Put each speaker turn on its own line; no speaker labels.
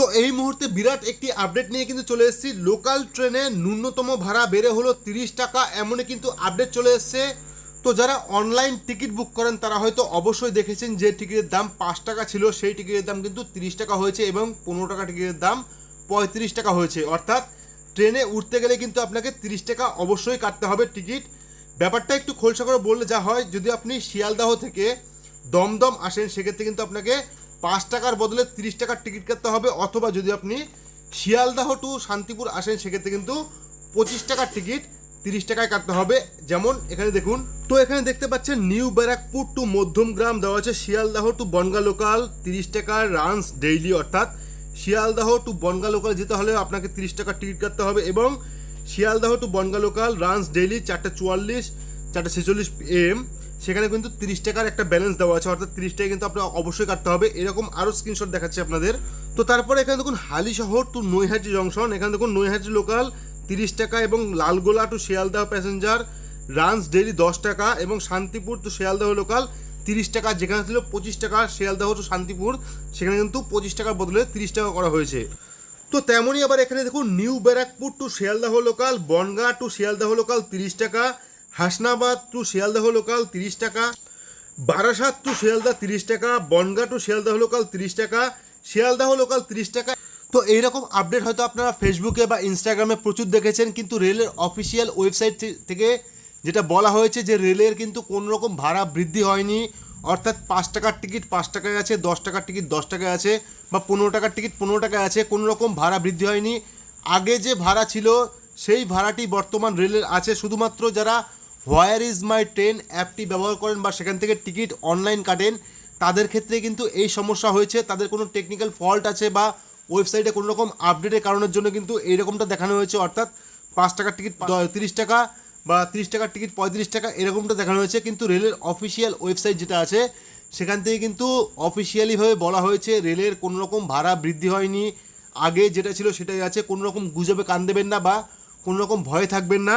তো এই মুহূর্তে বিরাট একটি আপডেট নিয়ে কিন্তু চলে এসেছি। লোকাল ট্রেনে ন্যূনতম ভাড়া বেড়ে হলো তিরিশ টাকা, এমনই কিন্তু আপডেট চলে এসেছে। তো যারা অনলাইন টিকিট বুক করেন, তারা হয়তো অবশ্যই দেখেছেন যে টিকিটের দাম পাঁচ টাকা ছিল, সেই টিকিটের দাম কিন্তু তিরিশ টাকা হয়েছে এবং পনেরো টাকা টিকিটের দাম পঁয়ত্রিশ টাকা হয়েছে। অর্থাৎ ট্রেনে উঠতে গেলে কিন্তু আপনাকে তিরিশ টাকা অবশ্যই কাটতে হবে টিকিট ব্যাপারটা একটু খোলসা করে বললে যা হয়, যদি আপনি শিয়ালদাহ থেকে দমদম আসেন, সেক্ষেত্রে কিন্তু আপনাকে পাঁচ টাকার বদলে তিরিশ টাকার টিকিট কাটতে হবে, অথবা যদি আপনি শিয়ালদাহ টু শান্তিপুর আসেন, সেক্ষেত্রে কিন্তু পঁচিশ টাকার টিকিট তিরিশ টাকায় কাটতে হবে। যেমন এখানে দেখুন, তো এখানে দেখতে পাচ্ছেন, নিউ ব্যারাকপুর টু মধ্যমগ্রাম দেওয়া আছে, শিয়ালদাহ টু বনগা লোকাল তিরিশ টাকার রানস ডেইলি, অর্থাৎ শিয়ালদাহ টু বনগা লোকাল যেতে হলে আপনাকে তিরিশ টাকার টিকিট কাটতে হবে, এবং Sealdah to Bangaon local runs daily, চারটে চুয়াল্লিশ, চারটে ছেচল্লিশ এম সেখানে কিন্তু তিরিশ টাকার একটা ব্যালেন্স দেওয়া আছে, অর্থাৎ তিরিশ টাকা কিন্তু আপনার অবশ্যই কাটতে হবে। এরকম আরও স্ক্রিনশট দেখাচ্ছে আপনাদের। তো তারপরে এখানে দেখুন, হালি শহর টু নৈহাটি জংশন এখানে দেখুন, নৈহাটি লোকাল তিরিশ টাকা এবং Lalgola to Sealdah passenger runs daily দশ টাকা এবং শান্তিপুর টু শিয়ালদাহ লোকাল তিরিশ টাকা। যেখানে ছিল পঁচিশ টাকা, শিয়ালদাহ টু শান্তিপুর। সেখানে কিন্তু পঁচিশ টাকার বদলে তিরিশ টাকা করা হয়েছে। তো তেমনই আবার এখানে দেখুন, new Barrackpore to Sealdah local Bangaon to Sealdah local তিরিশ টাকা। হাসনাবাদ টু শিয়ালদাহ লোকাল তিরিশ টাকা, বারাসাত টু শিয়ালদাহ তিরিশ টাকা, বনগা টু শিয়ালদাহ লোকাল তিরিশ টাকা, শিয়ালদাহ লোকাল তিরিশ টাকা। তো এইরকম আপডেট হয়তো আপনারা ফেসবুকে বা ইনস্টাগ্রামে প্রচুর দেখেছেন, কিন্তু রেলের অফিসিয়াল ওয়েবসাইট থেকে যেটা বলা হয়েছে যে রেলের কিন্তু কোনো রকম ভাড়া বৃদ্ধি হয়নি। অর্থাৎ পাঁচ টাকার টিকিট পাঁচ টাকায় আছে, দশ টাকার টিকিট দশ টাকায় আছে বা পনেরো টাকার টিকিট পনেরো টাকায় আছে, কোনো রকম ভাড়া বৃদ্ধি হয়নি। আগে যে ভাড়া ছিল, সেই ভাড়াটি বর্তমান রেলের আছে। শুধুমাত্র যারা হোয়ার ইজ মাই ট্রেন অ্যাপটি ব্যবহার করেন বা সেখান থেকে টিকিট অনলাইন কাটেন, তাদের ক্ষেত্রে কিন্তু এই সমস্যা হয়েছে। তাদের কোনো টেকনিক্যাল ফল্ট আছে বা ওয়েবসাইটে কোনো রকম আপডেটের কারণের জন্য কিন্তু এইরকমটা দেখানো হয়েছে। অর্থাৎ পাঁচ টাকার টিকিট তিরিশ টাকা বা তিরিশ টাকার টিকিট পঁয়ত্রিশ টাকা এরকমটা দেখানো হয়েছে। কিন্তু রেলের অফিসিয়াল ওয়েবসাইট যেটা আছে, সেখান থেকে কিন্তু অফিসিয়ালিভাবে বলা হয়েছে, রেলের কোনো রকম ভাড়া বৃদ্ধি হয়নি। আগে যেটা ছিল সেটাই আছে। কোনো রকম গুজবে কান দেবেন না বা কোনো রকম ভয়ে থাকবেন না।